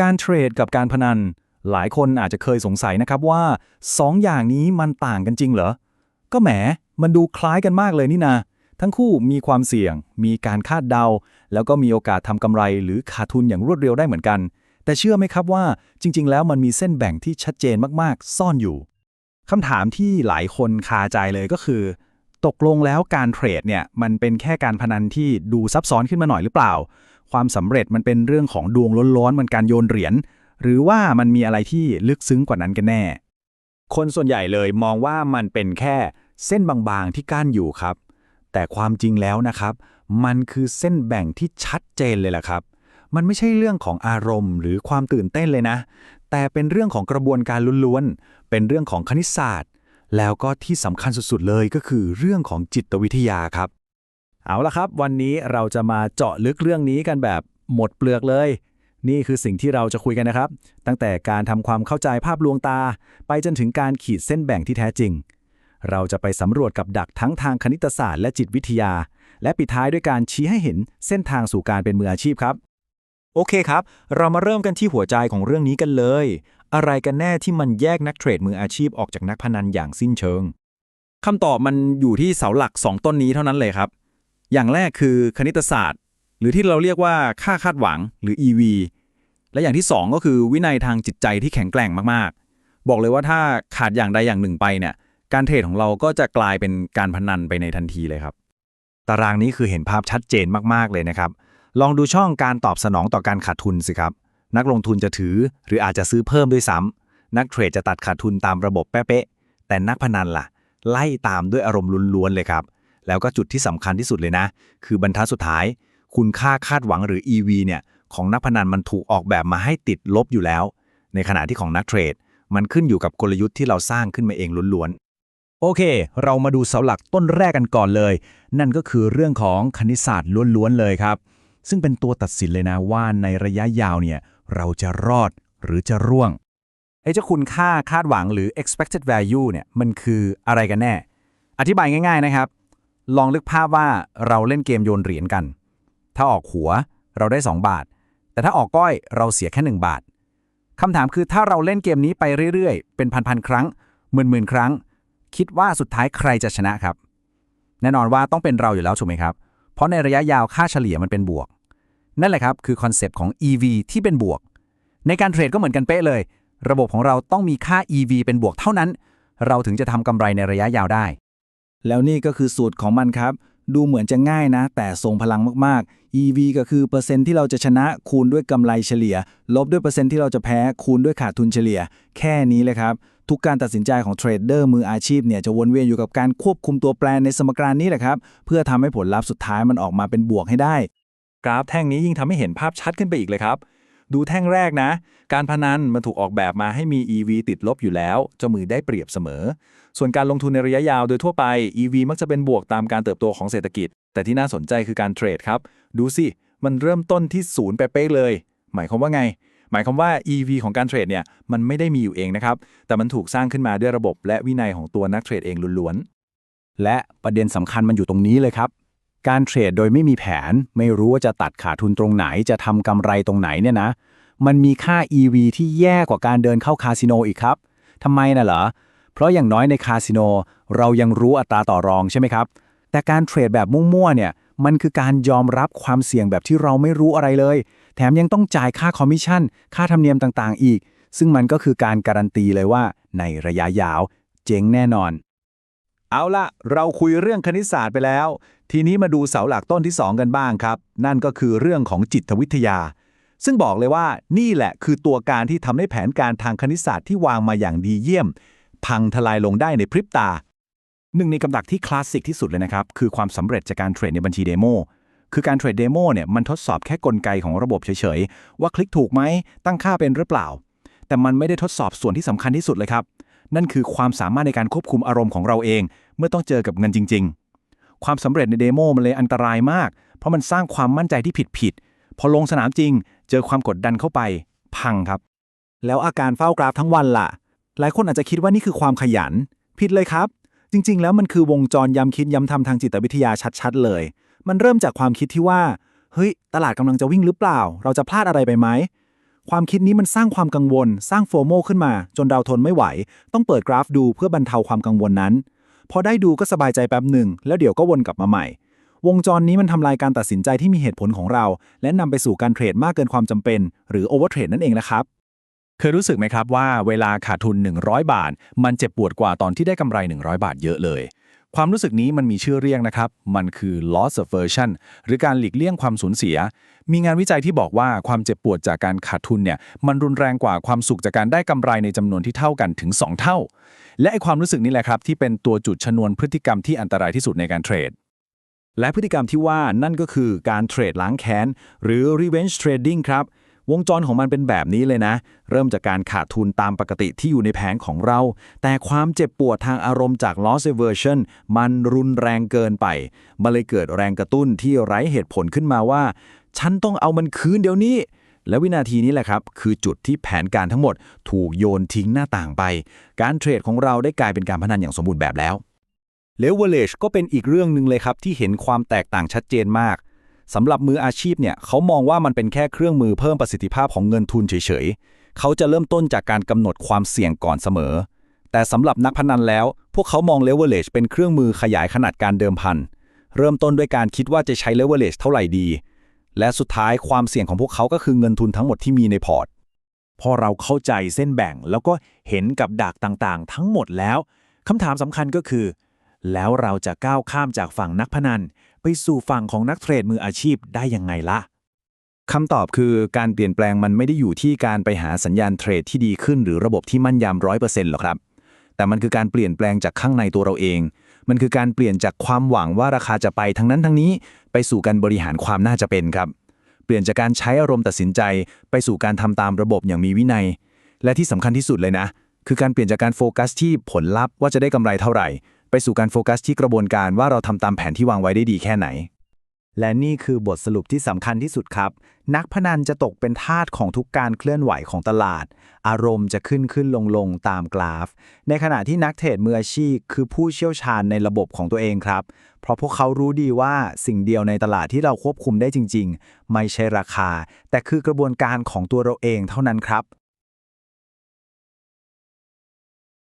การเทรดกับการพนัน หลายคนอาจจะเคยสงสัยนะครับว่าสองอย่างนี้มันต่างกันจริงเหรอ ก็แหม มันดูคล้ายกันมากเลยนี่นาทั้งคู่มีความเสี่ยง มีการคาดเดา แล้วก็มีโอกาสทำกำไรหรือขาดทุนอย่างรวดเร็วได้เหมือนกัน แต่เชื่อไหมครับว่าจริง ๆ แล้วมันมีเส้นแบ่งที่ชัดเจนมากๆ ซ่อนอยู่คำถามที่หลายคนคาใจเลยก็คือ ตกลงแล้วการเทรดเนี่ยมันเป็นแค่การพนันที่ดูซับซ้อนขึ้นมาหน่อยหรือเปล่า ความสำเร็จมันเป็นเรื่องของดวงล้วนๆมันการโยนเหรียญหรือว่ามันมีอะไรที่ลึกซึ้งกว่านั้นกันแน่ คนส่วนใหญ่เลยมองว่ามันเป็นแค่เส้นบางๆที่กั้นอยู่ครับ แต่ความจริงแล้วนะครับ มันคือเส้นแบ่งที่ชัดเจนเลยล่ะครับ มันไม่ใช่เรื่องของอารมณ์ หรือความตื่นเต้นเลยนะ แต่เป็นเรื่องของกระบวนการล้วนๆ เป็นเรื่องของคณิตศาสตร์ แล้วก็ที่สำคัญสุดๆเลยก็คือเรื่องของจิตวิทยาครับ เอาละครับ วันนี้เราจะมาเจาะลึกเรื่องนี้กันแบบหมดเปลือกเลย นี่คือสิ่งที่เราจะคุยกันนะครับ ตั้งแต่การทำความเข้าใจภาพลวงตา ไปจนถึงการขีดเส้นแบ่งที่แท้จริง เราจะไปสำรวจกับดักทั้งทางคณิตศาสตร์และจิตวิทยา และปิดท้ายด้วยการชี้ให้เห็นเส้นทางสู่การเป็นมืออาชีพครับ โอเคครับ เรามาเริ่มกันที่หัวใจของเรื่องนี้กันเลย อะไรกันแน่ที่มันแยกนักเทรดมืออาชีพออกจากนักพนันอย่างสิ้นเชิงคำตอบมันอยู่ที่เสาหลัก 2 ต้นนี้เท่านั้นเลยครับ อย่างแรกคือคณิตศาสตร์ หรือที่เราเรียกว่าค่าคาดหวังหรือ EV และอย่างที่ 2 ก็คือวินัยทางจิตใจที่แข็งแกร่งมากๆ บอกเลยว่าถ้าขาดอย่างใดอย่างหนึ่งไปเนี่ยการเทรดของเราก็จะกลายเป็นการพนันไปในทันทีเลยครับ ตารางนี้คือเห็นภาพชัดเจนมากๆเลยนะครับ ลองดูช่องการตอบสนองต่อการขาดทุนสิครับ นักลงทุนจะถือหรืออาจจะซื้อเพิ่มด้วยซ้ำนักเทรดจะตัดขาดทุนตามระบบเป๊ะๆแต่นักพนันล่ะ ไล่ตามด้วยอารมณ์ล้วนๆเลยครับ แล้วก็จุดที่สำคัญที่สุดเลยนะ คือบรรทัดสุดท้าย คุณค่าคาดหวังหรือ EV เนี่ยของนักพนันมันถูกออกแบบมาให้ติดลบอยู่แล้ว ในขณะที่ของนักเทรด มันขึ้นอยู่กับกลยุทธ์ที่เราสร้างขึ้นมาเองล้วนๆ โอเค เรามาดูเสาหลักต้นแรกกันก่อนเลย นั่นก็คือเรื่องของคณิตศาสตร์ล้วนๆเลยครับ ซึ่งเป็นตัวตัดสินเลยนะว่าในระยะยาวเนี่ยเราจะรอดหรือจะร่วงไอ้เจ้าคุณค่าคาดหวังหรือ expected value เนี่ยมันคืออะไรกันแน่ อธิบายง่าย ๆนะครับ ลองนึกภาพว่าเราเล่นเกมโยนเหรียญกัน ถ้าออกหัวเราได้ 2 บาท แต่ถ้าออกก้อยเราเสียแค่ 1 บาทคำถามคือถ้าเราเล่นเกมนี้ไปเรื่อยๆ เป็นพันๆครั้งหมื่นๆครั้ง คิดว่าสุดท้ายใครจะชนะครับ แน่นอนว่าต้องเป็นเราอยู่แล้วถูกไหมครับ เพราะในระยะยาวค่าเฉลี่ยมันเป็นบวก นั่นแหละครับคือคอนเซปต์ของ EV ที่เป็นบวก ในการเทรดก็เหมือนกันเป๊ะเลย ระบบของเราต้องมีค่า EV เป็นบวกเท่านั้น เราถึงจะทำกำไรในระยะยาวได้ แล้วนี่ก็คือสูตรของมันครับ ดูเหมือนจะง่ายนะ แต่ทรงพลังมากๆ EV ก็คือเปอร์เซ็นต์ที่เราจะชนะคูณด้วยกำไรเฉลี่ย ลบด้วยเปอร์เซ็นต์ที่เราจะแพ้คูณด้วยขาดทุนเฉลี่ย แค่นี้เลยครับ ทุกการตัดสินใจของเทรดเดอร์มืออาชีพเนี่ยจะวนเวียนอยู่กับการควบคุมตัวแปรในสมการนี้แหละครับ เพื่อทำให้ผลลัพธ์สุดท้ายมันออกมาเป็นบวกให้ได้ กราฟแท่งนี้ยิ่งทำให้เห็นภาพชัดขึ้นไปอีกเลยครับ ดูแท่งแรกนะ การพนันมันถูกออกแบบมาให้มี EV ติดลบอยู่แล้วเจ้ามือได้เปรียบเสมอ ส่วนการลงทุนในระยะยาวโดยทั่วไป EV มักจะเป็นบวกตามการเติบโตของเศรษฐกิจ แต่ที่น่าสนใจคือการเทรดครับ ดูสิ มันเริ่มต้นที่ศูนย์เป๊ะเลย หมายความว่าไง หมายความว่า EV ของการเทรดเนี่ยมันไม่ได้มีอยู่เองนะครับ แต่มันถูกสร้างขึ้นมาด้วยระบบ และวินัยของตัวนักเทรดเองล้วนๆและประเด็นสำคัญมันอยู่ตรงนี้เลยครับ การเทรดโดยไม่มีแผน ไม่รู้ว่าจะตัดขาดทุนตรงไหนจะทำกำไรตรงไหนเนี่ยนะ มันมีค่า EV ที่แย่กว่าการเดินเข้าคาสิโนอีกครับทำไมน่ะเหรอ เพราะอย่างน้อยในคาสิโนเรายังรู้อัตราต่อรองใช่ไหมครับ แต่การเทรดแบบมั่วๆเนี่ยมันคือการยอมรับความเสี่ยงแบบที่เราไม่รู้อะไรเลย แถมยังต้องจ่ายค่าคอมมิชชั่น ค่าธรรมเนียมต่างๆ อีก ซึ่งมันก็คือการการันตีเลยว่าในระยะยาว เจ๊งแน่นอน เอาละเราคุยเรื่องคณิตศาสตร์ไปแล้ว ทีนี้มาดูเสาหลักต้นที่ 2 กันบ้างครับ นั่นก็คือเรื่องของจิตวิทยา ซึ่งบอกเลยว่านี่แหละคือตัวการที่ทำให้แผนการทางคณิตศาสตร์ที่วางมาอย่างดีเยี่ยม พังทลายลงได้ในพริบตา หนึ่งในกำดักที่คลาสสิกที่สุดเลยนะครับ คือความสำเร็จจากการเทรดในบัญชีเดโมคือการเทรดเดโมเนี่ยมันทดสอบแค่กลไกของระบบเฉยๆว่าคลิกถูกไหมตั้งค่าเป็นหรือเปล่า แต่มันไม่ได้ทดสอบส่วนที่สำคัญที่สุดเลยครับ นั่นคือความสามารถในการควบคุมอารมณ์ของเราเอง เมื่อต้องเจอกับเงินจริง ๆ ความสำเร็จในเดโมมันเลยอันตรายมาก เพราะมันสร้างความมั่นใจที่ผิดๆพอลงสนามจริง เจอความกดดันเข้าไป พังครับ แล้วอาการเฝ้ากราฟทั้งวันล่ะ หลายคนอาจจะคิดว่านี่คือความขยัน ผิดเลยครับ จริง ๆ แล้วมันคือวงจรย้ำคิดย้ำทำทางจิตวิทยาชัด ๆ เลย มันเริ่มจากความคิดที่ว่าเฮ้ย ตลาดกำลังจะวิ่งหรือเปล่า เราจะพลาดอะไรไปไหม ความคิดนี้มันสร้างความกังวล สร้างโฟโมขึ้นมา จนเราทนไม่ไหว ต้องเปิดกราฟดูเพื่อบรรเทาความกังวลนั้น พอได้ดูก็สบายใจแป๊บหนึ่ง แล้วเดี๋ยวก็วนกลับมาใหม่ วงจรนี้มันทำลายการตัดสินใจที่มีเหตุผลของเรา และนำไปสู่การเทรดมากเกินความจำเป็น หรือโอเวอร์เทรดนั่นเองนะครับเคยรู้สึกไหมครับว่าเวลาขาดทุน 100 บาท มันเจ็บปวดกว่าตอนที่ได้กำไร 100 บาทเยอะเลย ความรู้สึกนี้มันมีชื่อเรียกนะครับ มันคือ loss aversion หรือการหลีกเลี่ยงความสูญเสีย มีงานวิจัยที่บอกว่าความเจ็บปวดจากการขาดทุนเนี่ย มันรุนแรงกว่าความสุขจากการได้กำไรในจำนวนที่เท่ากันถึง 2 เท่า และไอความรู้สึกนี้แหละครับที่เป็นตัวจุดชนวนพฤติกรรมที่อันตรายที่สุดในการเทรด และพฤติกรรมที่ว่านั่นก็คือการเทรดล้างแค้นหรือ revenge trading ครับ วงจรของมันเป็นแบบนี้เลยนะ เริ่มจากการขาดทุนตามปกติที่อยู่ในแผนของเรา แต่ความเจ็บปวดทางอารมณ์จาก loss aversion มันรุนแรงเกินไปมันเลยเกิดแรงกระตุ้นที่ไร้เหตุผลขึ้นมาว่า ฉันต้องเอามันคืนเดี๋ยวนี้ และวินาทีนี้แหละครับ คือจุดที่แผนการทั้งหมดถูกโยนทิ้งหน้าต่างไป การเทรดของเราได้กลายเป็นการพนันอย่างสมบูรณ์แบบแล้วเลเวอเรจก็เป็นอีกเรื่องหนึ่งเลยครับที่เห็นความแตกต่างชัดเจนมาก สำหรับมืออาชีพเนี่ยเขามองว่ามันเป็นแค่เครื่องมือเพิ่มประสิทธิภาพของเงินทุนเฉยๆ เขาจะเริ่มต้นจากการกำหนดความเสี่ยงก่อนเสมอ แต่สำหรับนักพนันแล้ว พวกเขามองเลเวอเรจเป็นเครื่องมือขยายขนาดการเดิมพัน เริ่มต้นด้วยการคิดว่าจะใช้เลเวอเรจเท่าไหร่ดี และสุดท้ายความเสี่ยงของพวกเขาก็คือเงินทุนทั้งหมดที่มีในพอร์ต พอเราเข้าใจเส้นแบ่งแล้วก็เห็นกับดักต่างๆ ทั้งหมดแล้วคำถามสำคัญก็คือ แล้วเราจะก้าวข้ามจากฝั่งนักพนัน ไปสู่ฝั่งของนักเทรดมืออาชีพได้ยังไงล่ะคำตอบคือการเปลี่ยนแปลงมันไม่ได้อยู่ที่การไปหาสัญญาณเทรดที่ดีขึ้นหรือระบบที่มั่นยำร้อยเปอร์เซ็นต์หรอกครับ แต่มันคือการเปลี่ยนแปลงจากข้างในตัวเราเอง มันคือการเปลี่ยนจากความหวังว่าราคาจะไปทั้งนั้นทั้งนี้ ไปสู่การบริหารความน่าจะเป็นครับ เปลี่ยนจากการใช้อารมณ์ตัดสินใจ ไปสู่การทำตามระบบอย่างมีวินัย และที่สำคัญที่สุดเลยนะ คือการเปลี่ยนจากการโฟกัสที่ผลลัพธ์ว่าจะได้กำไรเท่าไหร่ ไปสู่การโฟกัสที่กระบวนการว่าเราทำตามแผนที่วางไว้ได้ดีแค่ไหน และนี่คือบทสรุปที่สำคัญที่สุดครับ นักพนันจะตกเป็นทาสของทุกการเคลื่อนไหวของตลาด อารมณ์จะขึ้นขึ้นลงลงตามกราฟ ในขณะที่นักเทรดมืออาชีพ คือผู้เชี่ยวชาญในระบบของตัวเองครับ เพราะพวกเขารู้ดีว่าสิ่งเดียวในตลาดที่เราควบคุมได้จริง ๆ ไม่ใช่ราคา แต่คือกระบวนการของตัวเราเองเท่านั้นครับ